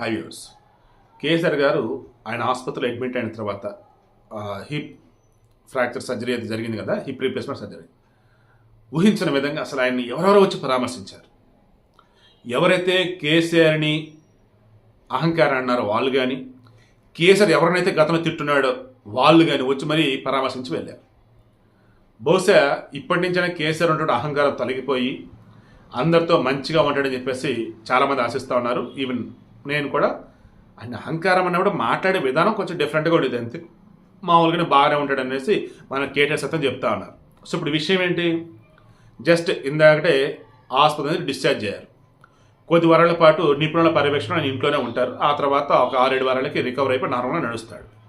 High viewers KCR గారు ఆయన ఆసుపత్రిలో అడ్మిట్ అయిన తర్వాత హిప్ ఫ్రాక్చర్ సర్జరీ అది జరిగింది కదా హిప్ రీప్లేస్మెంట్ సర్జరీ. ఊహించిన విధంగా అసలు ఆయన్ని ఎవరెవరో వచ్చి పరామర్శించారు. ఎవరైతే కేసీఆర్ని అహంకారం అన్నారో వాళ్ళు కానీ కేసీఆర్ ఎవరినైతే గతంలో తిట్టున్నాడో వాళ్ళు కానీ వచ్చి మరీ పరామర్శించి వెళ్ళారు. బహుశా ఇప్పటి నుంచైనా కేసీఆర్ ఉంటే అహంకారం తొలగిపోయి అందరితో మంచిగా ఉంటాడని చెప్పేసి చాలామంది ఆశిస్తూ ఉన్నారు. ఈవెన్ నేను కూడా ఆయన అహంకారం అన్నప్పుడు మాట్లాడే విధానం కొంచెం డిఫరెంట్గా ఉండేది అంతే. మామూలుగానే బాగానే ఉంటాడు అనేసి మన కేటీఆర్ సత్యం చెప్తా ఉన్నారు. సో ఇప్పుడు విషయం ఏంటి? జస్ట్ ఇందాకటే ఆసుపత్రి నుంచి డిశ్చార్జ్ అయ్యారు. కొద్ది వారాల పాటు నిపుణుల పర్యవేక్షణ ఆయన ఇంట్లోనే ఉంటారు. ఆ తర్వాత ఒక ఆరేడు వారాలకి రికవర్ అయిపోయి నార్మల్గా నడుస్తాడు.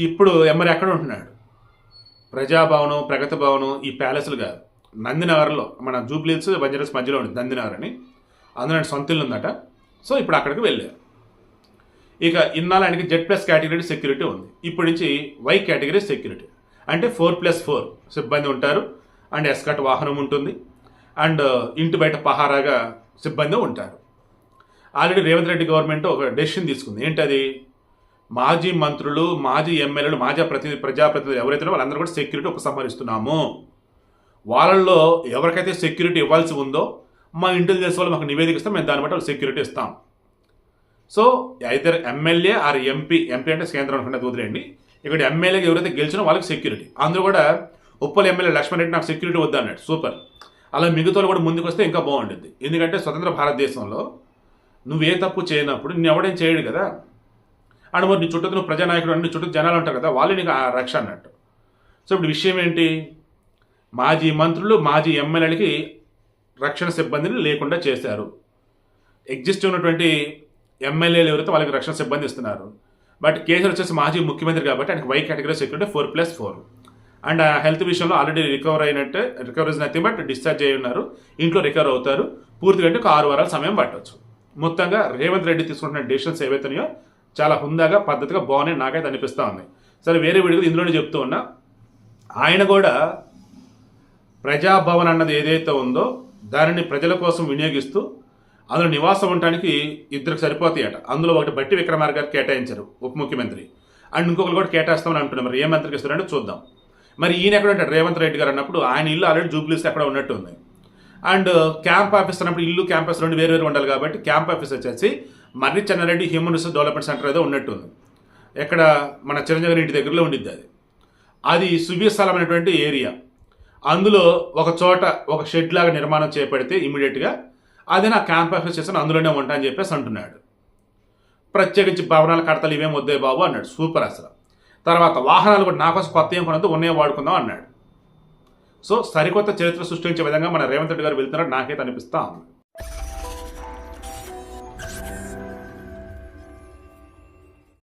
ఇప్పుడు ఎమ్మరి ఎక్కడ ఉంటున్నాడు. ప్రజాభవనం ప్రగతి భవనం ఈ ప్యాలెస్లు కాదు. నందినగర్లో మన జూబ్లీస్ బంజరస్ మధ్యలో ఉంది నందినగర్ అని. అందులో సొంత ఇల్లు ఉందట. సో ఇప్పుడు అక్కడికి వెళ్ళారు. ఇక ఇన్నాళ్ళు ఆయనకి జెడ్ ప్లస్ కేటగిరీ సెక్యూరిటీ ఉంది. ఇప్పటి నుంచి వై కేటగిరీ సెక్యూరిటీ అంటే ఫోర్ ప్లస్ ఫోర్ సిబ్బంది ఉంటారు. అండ్ ఎస్కట్ వాహనం ఉంటుంది. అండ్ uh, ఇంటి బయట పహారాగా సిబ్బంది ఉంటారు. ఆల్రెడీ రేవంత్ రెడ్డి గవర్నమెంట్ ఒక డెసిషన్ తీసుకుంది. ఏంటది? మాజీ మంత్రులు మాజీ ఎమ్మెల్యేలు మాజీ ప్రతి ప్రజాప్రతినిధులు ఎవరైతే వాళ్ళందరూ కూడా సెక్యూరిటీ ఉపసంహరిస్తున్నాము. వాళ్ళల్లో ఎవరికైతే సెక్యూరిటీ ఇవ్వాల్సి ఉందో మా ఇంటెలిజెన్స్ వాళ్ళు మాకు నివేదిక ఇస్తాం మేము దాన్ని బట్టి వాళ్ళు సెక్యూరిటీ ఇస్తాం. So either MLA or MP MP అంటే కేంద్రం అనుకుంటే వదిలేండి ఇక్కడ ఎమ్మెల్యేకి ఎవరైతే గెలిచినో వాళ్ళకి సెక్యూరిటీ అందులో కూడా ఉప్పల్ ఎమ్మెల్యే లక్ష్మణ్ రెడ్డి నాకు సెక్యూరిటీ వద్దన్నాడు. సూపర్. అలా మిగతా కూడా ముందుకు వస్తే ఇంకా బాగుంటుంది. ఎందుకంటే స్వతంత్ర భారతదేశంలో నువ్వు ఏ తప్పు చేయనప్పుడు నిన్ను ఎవడేం చేయడు కదా. అండ్ మరి నీ చుట్టూ నువ్వు ప్రజానాయకుడు అన్ని చుట్టూ జనాలు ఉంటారు కదా వాళ్ళు నీకు ఆ రక్ష అన్నట్టు. సో ఇప్పుడు విషయం ఏంటి? మాజీ మంత్రులు మాజీ ఎమ్మెల్యేలకి రక్షణ సిబ్బందిని లేకుండా చేశారు. ఎగ్జిస్ట్ ఉన్నటువంటి ఎమ్మెల్యేలు ఎవరైతే వాళ్ళకి రక్షణ సిబ్బంది ఇస్తున్నారు. బట్ కేసీఆర్ వచ్చేసి మాజీ ముఖ్యమంత్రి కాబట్టి ఆయనకి Y category security four plus four and health విషయంలో ఆల్రెడీ రికవర్ అయినట్టే recover is nothing but discharge అయి ఉన్నారు. ఇంట్లో రికవర్ అవుతారు. పూర్తిగా అంటే ఒక ఆరు వారాల సమయం పట్టవచ్చు మొత్తంగా రేవంత్ రెడ్డి తీసుకుంటున్న డెసిషన్స్ ఏవైతున్నాయో చాలా హుందాగా పద్ధతిగా బాగున్నాయి నాకైతే అనిపిస్తూ ఉంది సరే వేరే వీడియో ఇందులోనే చెప్తూ ఉన్నా ఆయన కూడా ప్రజాభవన్ అన్నది ఏదైతే ఉందో దానిని ప్రజల కోసం వినియోగిస్తూ అందులో నివాసం ఉండటానికి ఇద్దరికి సరిపోతాయట. అందులో ఒకటి బట్టి విక్రమార్ గారు కేటాయించారు ఉప ముఖ్యమంత్రి. అండ్ ఇంకొకరు కూడా కేటాయిస్తామని అంటున్నారు. మరి ఏ మంత్రికి ఇస్తారంటే చూద్దాం. మరి ఈయన ఎక్కడ ఉంటాడు? రేవంత్ రెడ్డి గారు అన్నప్పుడు ఆయన ఇల్లు ఆల్రెడీ జూబ్లీస్ అక్కడ ఉన్నట్టు ఉంది. అండ్ క్యాంప్ ఆఫీస్ అన్నప్పుడు ఇల్లు క్యాంపస్ రెండు వేరు వేరు ఉండాలి కాబట్టి క్యాంప్ ఆఫీస్ వచ్చేసి Marri Chennareddy human resource development centre ఏదో ఉన్నట్టు ఉంది. ఎక్కడ మన చిరంజీవి ఇంటి దగ్గరలో ఉండిద్ది అది. అది సువ్యస్థలమైనటువంటి ఏరియా. అందులో ఒక చోట ఒక షెడ్ లాగా నిర్మాణం చేపడితే ఇమీడియట్గా అది నా క్యాంప్ ఆఫీస్ చేసిన అందులోనే ఉంటా అని చెప్పేసి అంటున్నాడు. ప్రత్యేకించి భవనాలు కడతలు ఇవేం వద్దే బాబు అన్నాడు. సూపర్ అసలు. తర్వాత వాహనాలు కూడా నాకోసం కొత్త ఏం కొనద్దు ఉన్నే వాడుకుందాం అన్నాడు. సో సరికొత్త చరిత్ర సృష్టించే విధంగా మన రేవంత్ రెడ్డి గారు వెళ్తున్నారు నాకైతే అనిపిస్తా ఉంది.